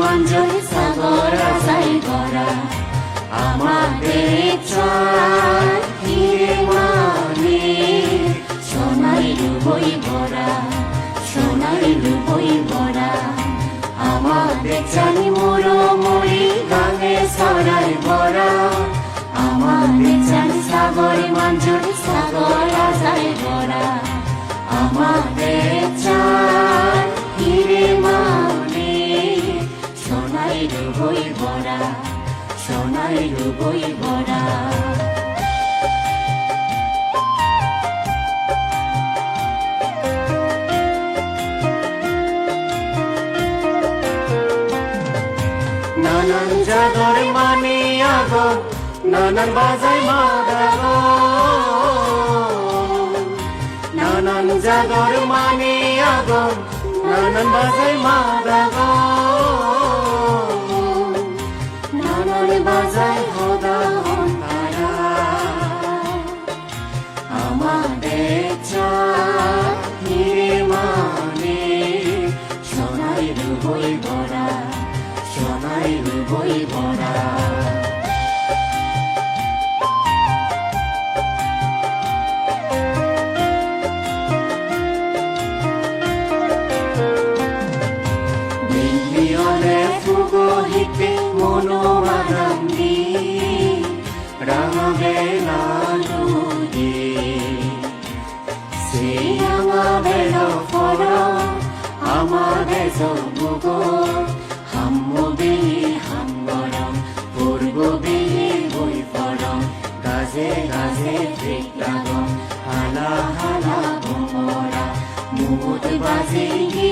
মঞ্জুর সাগর, আশাই ভরা। আমাদের চাঁদ হিরে মানে সোনাই ডুবই ভরা, সোনাই ডুবই ভরা। আমাদের চানি মোর মরি গানে সরাই ভরা। নানান জাগর মানে আগো নানান বাজাই মাদাগো নানান জাগর মানে আগো নানান বাজাই মাদাগো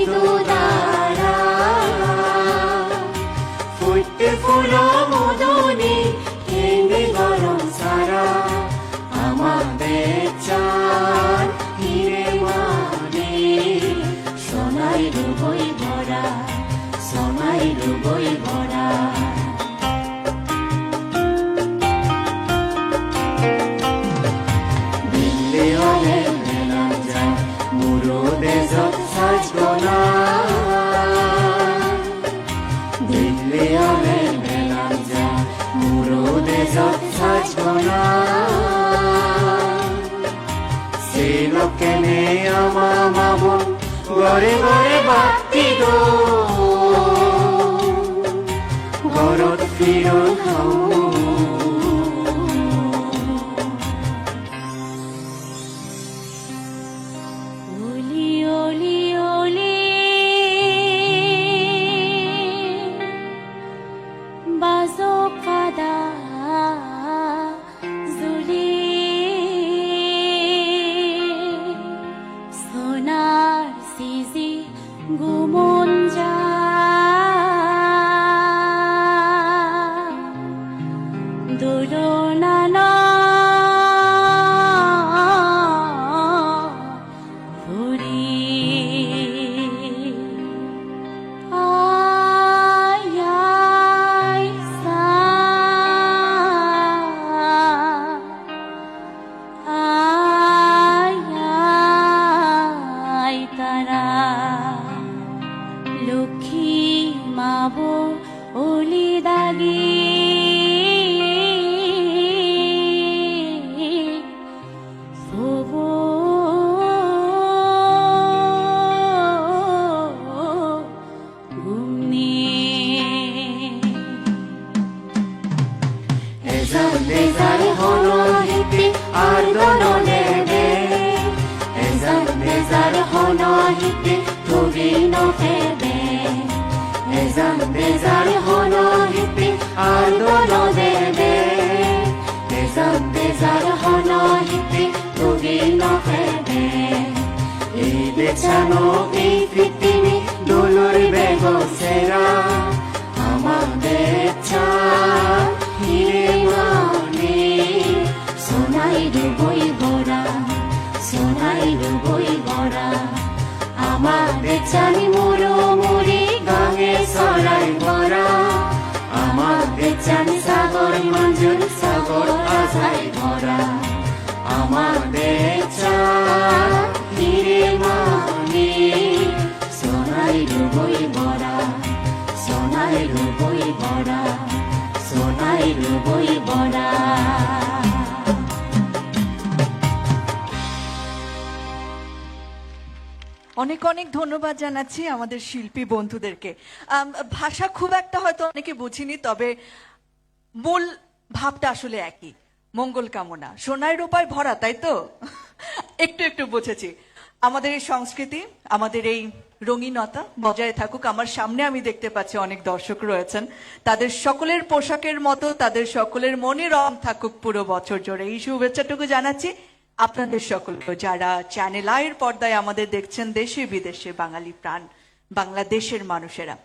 Jesus. মুরুদে যত সাজগোনা সে লোকে নে আমা মামুন গড়ে গড়ে বাতি দো দাগে Nezare hono hipi ardono nebe Nezare nezare hono hipi tuvino নফেবে এই পৃথিবী দোলর বেগো আমাদের চাঁদ হিরে মানে সোনাই সোনাই ভরা আমাদের সোনাই রুবই সোনাই রুবই সোনাই রুবই অনেক অনেক ধন্যবাদ জানাচ্ছি আমাদের শিল্পী বন্ধুদেরকে। ভাষা খুব একটা হয়তো অনেকে বুঝিনি, তবে মূল ভাবটা আসলে একই। মঙ্গল কামনা। সোনায় রূপায় ভরা, তাই তো? একটু একটু বুঝেছি। আমাদের এই সংস্কৃতি, আমাদের এই রঙিনতা বজায় থাকুক। আমার সামনে আমি দেখতে পাচ্ছি অনেক দর্শক রয়েছেন। তাদের সকলের পোশাকের মতো, তাদের সকলের মনে রং থাকুক পুরো বছর জুড়ে। এই শুভেচ্ছাটুকু জানাচ্ছি আপনাদের সকলকে। যারা চ্যানেল আয়ের পর্দায় আমাদের দেখছেন দেশে বিদেশে বাঙালি প্রাণ, বাংলাদেশের মানুষেরা।